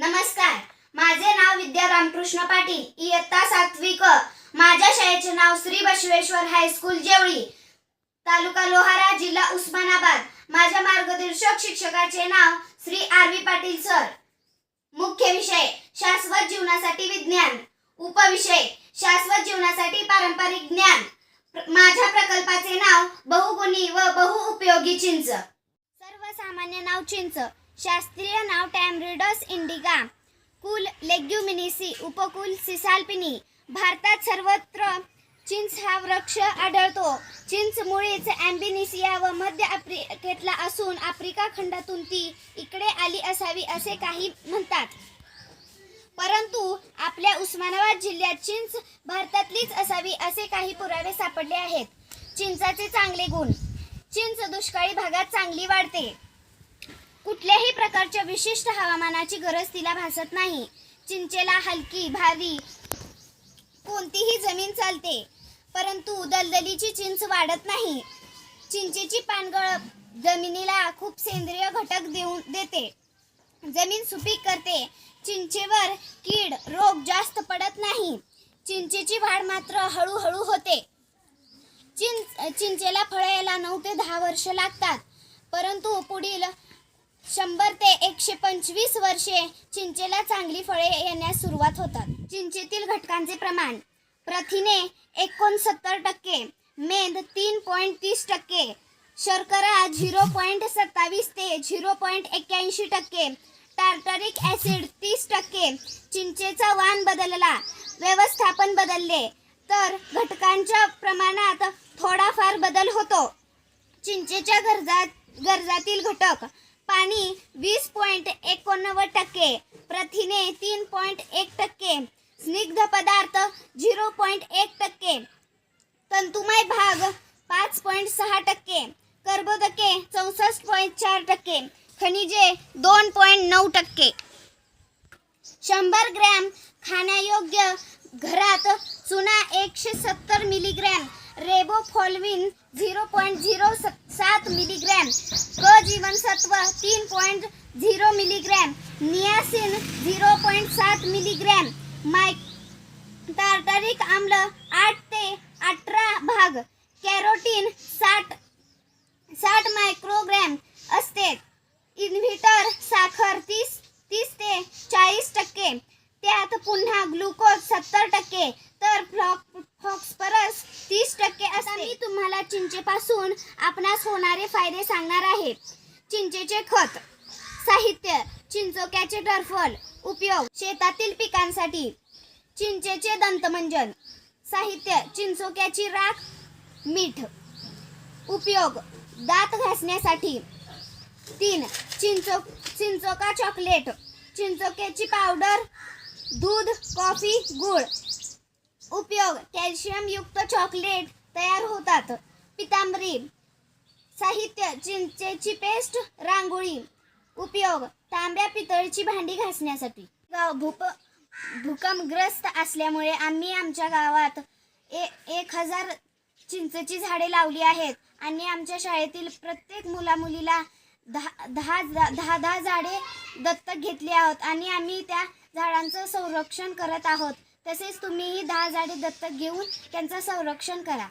नमस्कार. माझे नाव विद्या रामकृष्ण पाटील. इयत्ता सातवी क माझ्या शाळेचे नाव श्री बसवेश्वर हायस्कूल जेवळी तालुका लोहारा जिल्हा उस्मानाबाद. माझ्या मार्गदर्शक शिक्षकाचे नाव Shri R V Patil sir. मुख्य विषय शाश्वत जीवनासाठी विज्ञान. उपविषय शाश्वत जीवनासाठी पारंपरिक ज्ञान. प्र- माझ्या प्रकल्पाचे नाव बहुगुणी व बहुउपयोगी चिंच. सर्वसामान्य नाव चिंच. शास्त्रीय नाव टॅमरिडस इंडिगा. कुल लेग्युमिनिसी उपकुल सिसाल्पिनी. भारतात सर्वत्र चिंच हा वृक्ष आढळतो. चिंच मुळीच अँबिनिसिया व मध्य आफ्रिकेतला असून आफ्रिका खंडातून ती इकडे आली असावी असे काही म्हणतात. परंतु आपल्या उस्मानाबाद जिल्ह्यात चिंच भारतातलीच असावी असे काही पुरावे सापडले आहेत. चिंचाचे चांगले गुण. चिंच दुष्काळी भागात चांगली वाढते. कुठल्याही प्रकारच्या विशिष्ट हवामानाची गरज तिला भासत नाही. चिंचेला हलकी भारी कोणतीही जमीन चालते परंतु दलदलीची चिंच वाढत नाही. चिंचेची पानगळ जमिनीला खूप सेंद्रिय घटक देऊन देते. जमीन सुपीक करते. चिंचेवर कीड रोग जास्त पडत नाही. चिंचेची वाढ मात्र हळूहळू होते. चिंच चिंचेला फळे यायला नऊ ते दहा वर्ष लागतात. परंतु पुढील शंभर ते एकशे पंचवीस वर्षे चिंचेला चांगली फळे येण्यास सुरुवात होतात. चिंचेतील घटकांचे प्रमाण. प्रथिने एकोणसत्तर टक्के मेद तीन पॉईंट तीस टक्के शर्करा झिरो पॉईंट सत्तावीस ते झिरो पॉईंट एक्क्याऐंशी टक्के टार्टरिक ॲसिड तीस टक्के. चिंचेचा वाण बदलला व्यवस्थापन बदलले तर घटकांच्या प्रमाणात थोडाफार बदल होतो. चिंचेच्या गरजा गरजातील घटक पाणी वीस पॉईंट एकोणनव्वद टक्के प्रथिने तीन पॉईंट एक टक्के स्निग्ध पदार्थ झिरो पॉईंट एक टक्के तंतुमय भाग पाच पॉईंट सहा टक्के कर्बोदके चौसष्ट पॉईंट चार टक्के खनिजे दोन पॉईंट नऊ टक्के. शंभर ग्रॅम खाण्यायोग्य घरात चुना एकशे सत्तर milligram riboflavin zero point zero सत्तर सात मिलीग्रॅम. क जीवनसत्व तीन point zero milligram. Niacin zero point सात मिलीग्रॅम. माय टार्टारिक आम्ल आठ ते अठरा भाग. कॅरोटीन साठ साठ मायक्रोग्रॅम असते. इन्व्हिटर साखर तीस तीस ते चाळीस टक्के. त्यात पुन्हा ग्लुकोज सत्तर टक्के. तर फ्लॉक फॉस्फरस तीस टक्के असते. मी तुम्हाला चिंचेपासून आपणास होणारे फायदे सांगणार आहे. चिंचेचे खत साहित्य चिंचोक्याचे टरफल उपयोग शेतातील पिकांसाठी. चिंचेचे दंतमंजन साहित्य चिंचोक्याची राख मीठ. उपयोग दात घासण्यासाठी. तीन चिंचो चिंचोका चॉकलेट चिंचोक्याची पावडर दूध कॉफी गुळ. उपयोग. कॅल्शियम युक्त चॉकलेट तयार होतात. पितांबरी साहित्य चिंचेची पेस्ट रांगोळी. उपयोग. तांब्या पितळची भांडी घासण्यासाठी. गाव भूप भूकंपग्रस्त असल्यामुळे आम्ही आमच्या गावात ए एक हजार चिंचेची झाडे लावली आहेत. आणि आमच्या शाळेतील प्रत्येक मुलामुलीला दहा दहा दहा दहा झाडे दत्तक घेतली आहोत. आणि आम्ही त्या झाडांचं संरक्षण करत आहोत. तसेच तुम्हीही दहा झाडे दत्तक घेऊन त्यांचं संरक्षण करा.